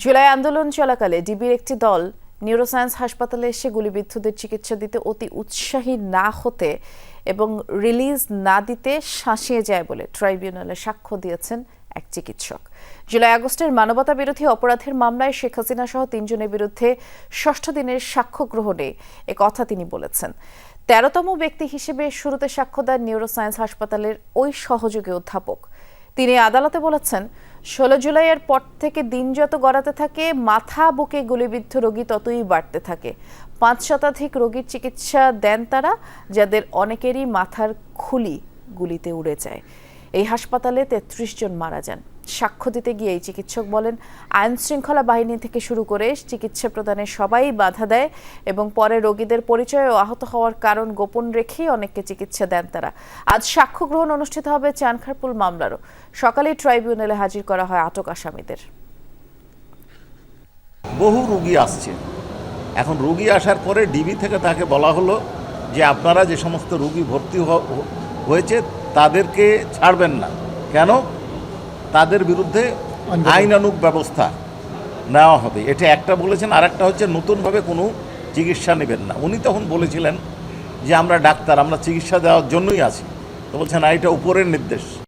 জুলাই আন্দোলন চলাকালে ডিবির একটি দল নিউরোসায়েন্স হাসপাতালে এসে গুলিবিদ্ধদের চিকিৎসা দিতে অতি উৎসাহী না হতে এবং রিলিজ না দিতে শাসিয়ে যায় বলে ট্রাইব্যুনালে সাক্ষ্য দিয়েছেন এক চিকিৎসক। জুলাই আগস্টের মানবতা বিরোধী অপরাধের মামলায় শেখ হাসিনা সহ তিনজনের বিরুদ্ধে ষষ্ঠ দিনের সাক্ষ্য গ্রহণে এ কথা তিনি বলেছেন। তেরোতম ব্যক্তি হিসেবে শুরুতে সাক্ষ্য দেন নিউরোসায়েন্স হাসপাতালের ওই সহযোগী অধ্যাপক। তিনি আদালতে বলেছেন ষোলো জুলাইয়ের পর থেকে দিন যত গড়াতে থাকে, মাথা, বুকে গুলিবিদ্ধ রোগী ততই বাড়তে থাকে। পাঁচ শতাধিক রোগীর চিকিৎসা দেন তারা, যাদের অনেকেরই মাথার খুলি গুলিতে উড়ে যায়। এই হাসপাতালে তেত্রিশ জন মারা যান। সাক্ষ্য দিতে গিয়ে এই চিকিৎসক বলেন আইন শৃঙ্খলা বাহিনী থেকে শুরু করে চিকিৎসা প্রদানে সবাই বাধা দেয় এবং পরে রোগীদের পরিচয় ও আহত হওয়ার কারণ গোপন রেখেই অনেককে চিকিৎসা দেন তারা। আজ সাক্ষ্য গ্রহণ অনুষ্ঠিত হবে চানখারপুল মামলারও। সকালে ট্রাইব্যুনালে হাজির করা হয় আটক আসামিদের। বহু রুগী আসছে। এখন রুগী আসার পরে ডিবি থেকে তাকে বলা হলো যে আপনারা যে সমস্ত রুগী ভর্তি হয়েছে তাদেরকে ছাড়বেন না। কেন? তাদের বিরুদ্ধে আইনানুক ব্যবস্থা। নেওয়া হবে। এটা একটা বলেছেন আর একটা হচ্ছে নতুনভাবে কোনো চিকিৎসা নেবেন না। উনি তখন বলেছিলেন যে আমরা ডাক্তার আমরা চিকিৎসা দেওয়ার জন্যই আছি। তো বলছেন এটা উপরের নির্দেশ।